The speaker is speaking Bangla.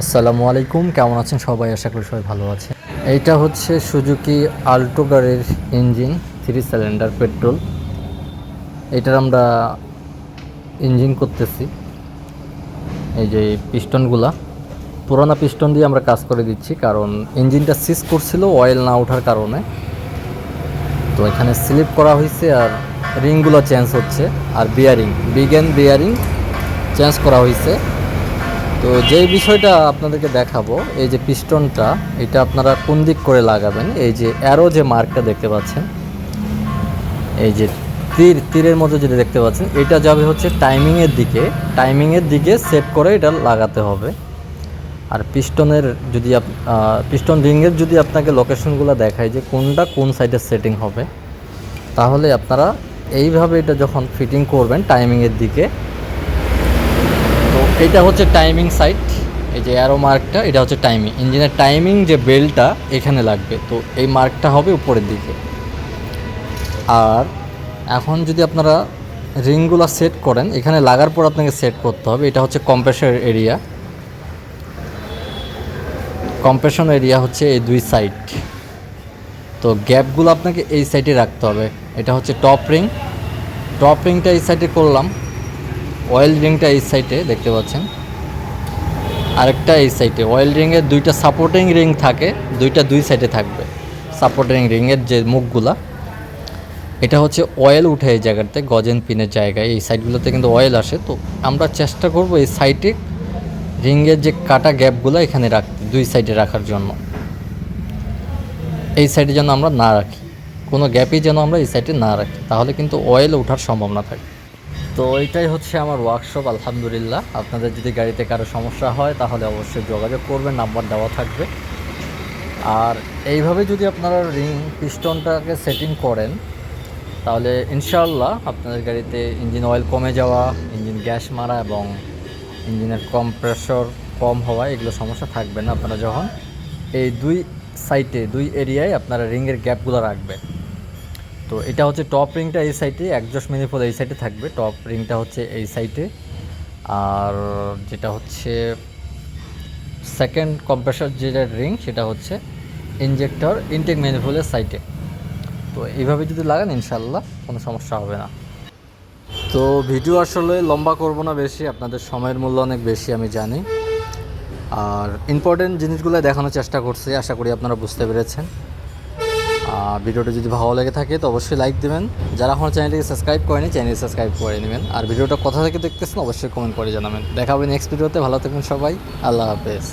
আসসালামু আলাইকুম, কেমন আছেন সবাই? আশা করি সবাই ভালো আছে এইটা হচ্ছে সুজুকি আল্টো গাড়ির ইঞ্জিন থ্রি সিলিন্ডার পেট্রোল এটার আমরা ইঞ্জিন করতেছি। এই যে পিস্টনগুলা, পুরোনো পিস্টন দিয়ে আমরা কাজ করে দিচ্ছি, কারণ ইঞ্জিনটা সিজ করছিল অয়েল না ওঠার কারণে। তো এখানে স্লিপ করা হয়েছে আর রিংগুলো চেঞ্জ হচ্ছে, আর বিয়ারিং বিগেন বিয়ারিং চেঞ্জ করা হয়েছে। তো যেই বিষয়টা আপনাদেরকে দেখাবো, এই যে পিস্টনটা, এটা আপনারা কোন দিক করে লাগাবেন? এই যে অ্যারো যে মার্কটা দেখতে পাচ্ছেন, এই যে তীর, তীরের মধ্যে যেটা দেখতে পাচ্ছেন, এটা যাবে হচ্ছে টাইমিংয়ের দিকে। টাইমিংয়ের দিকে সেভ করে এটা লাগাতে হবে। আর পিস্টনের যদি পিস্টন রিংয়ের যদি আপনাকে লোকেশনগুলো দেখায় যে কোনটা কোন সাইডে সেটিং হবে, তাহলে আপনারা এইভাবে এটা যখন ফিটিং করবেন টাইমিংয়ের দিকে তো এটা হচ্ছে টাইমিং সাইট এই যে অ্যারো মার্কটা এটা হচ্ছে টাইমিং ইঞ্জিনের টাইমিং যে বেলটা এখানে লাগবে, তো এই মার্কটা হবে উপরের দিকে। আর এখন যদি আপনারা রিংগুলো সেট করেন, এখানে লাগার পর আপনাকে সেট করতে হবে। এটা হচ্ছে কম্প্রেশন এরিয়া কম্প্রেশন এরিয়া হচ্ছে এই দুই সাইড তো গ্যাপগুলো আপনাকে এই সাইডে রাখতে হবে। এটা হচ্ছে টপ রিং টপ রিংটা এই সাইডে করলাম। অয়েল রিংটা এই সাইডে দেখতে পাচ্ছেন। আরেকটা এই সাইডে, অয়েল রিংয়ের দুইটা সাপোর্টিং রিং থাকে, দুইটা দুই সাইডে থাকবে। সাপোর্টিং রিংয়ের যে মুখগুলা, এটা হচ্ছে অয়েল উঠে এই জায়গাতে গজেন পিনের জায়গায়। এই সাইডগুলোতে কিন্তু অয়েল আসে। তো আমরা চেষ্টা করব এই সাইডে রিংয়ের যে কাটা গ্যাপগুলো এখানে রাখতে দুই সাইডে রাখার জন্য। এই সাইডে যেন আমরা না রাখি। কোনো গ্যাপই যেন আমরা এই সাইডে না রাখি। তাহলে কিন্তু অয়েল ওঠার সম্ভাবনা থাকে। তো এইটাই হচ্ছে আমার ওয়ার্কশপ আলহামদুলিল্লাহ। আপনাদের যদি গাড়িতে কারও সমস্যা হয়, তাহলে অবশ্যই যোগাযোগ করবেন, নাম্বার দেওয়া থাকবে। আর এইভাবে যদি আপনারা রিং পিস্টনটাকে সেটিং করেন, তাহলে ইনশাআল্লাহ আপনাদের গাড়িতে ইঞ্জিন অয়েল কমে যাওয়া ইঞ্জিন গ্যাস মারা এবং ইঞ্জিনের কম্প্রেসর কম হওয়া, এগুলো সমস্যা থাকবে না আপনারা যখন। এই দুই সাইটে দুই এরিয়ায় আপনারা রিংয়ের গ্যাপগুলো রাখবেন। তো এটা হচ্ছে টপ রিংটা এই সাইডে একজস্ট মিনিফল এই সাইডে থাকবে। টপ রিংটা হচ্ছে এই সাইডে আর যেটা হচ্ছে সেকেন্ড কম্প্রেসর যেটা রিং সেটা হচ্ছে ইনজেক্টর ইনটেক ম্যানিফোলের সাইডে তো এইভাবে যদি লাগান ইনশাল্লাহ কোনো সমস্যা হবে না। তো ভিডিও আসলে লম্বা করব না বেশি, আপনাদের সময়ের মূল্য অনেক বেশি, আমি জানি। আর ইম্পর্টেন্ট জিনিসগুলো দেখানোর চেষ্টা করছি, আশা করি আপনারা বুঝতে পেরেছেন। ভিডিওটা যদি ভালো লেগে থাকে, তো অবশ্যই লাইক দেবেন। যারা আমার চ্যানেলটিকে সাবস্ক্রাইব করেনি চ্যানেল সাবস্ক্রাইব করে নেবেন। আর ভিডিওটা কোথা থেকে দেখতেছেন, অবশ্যই কমেন্ট করে জানাবেন। দেখা হবে নেক্সট ভিডিওতে ভালো থাকবেন সবাই। আল্লাহ হাফেজ।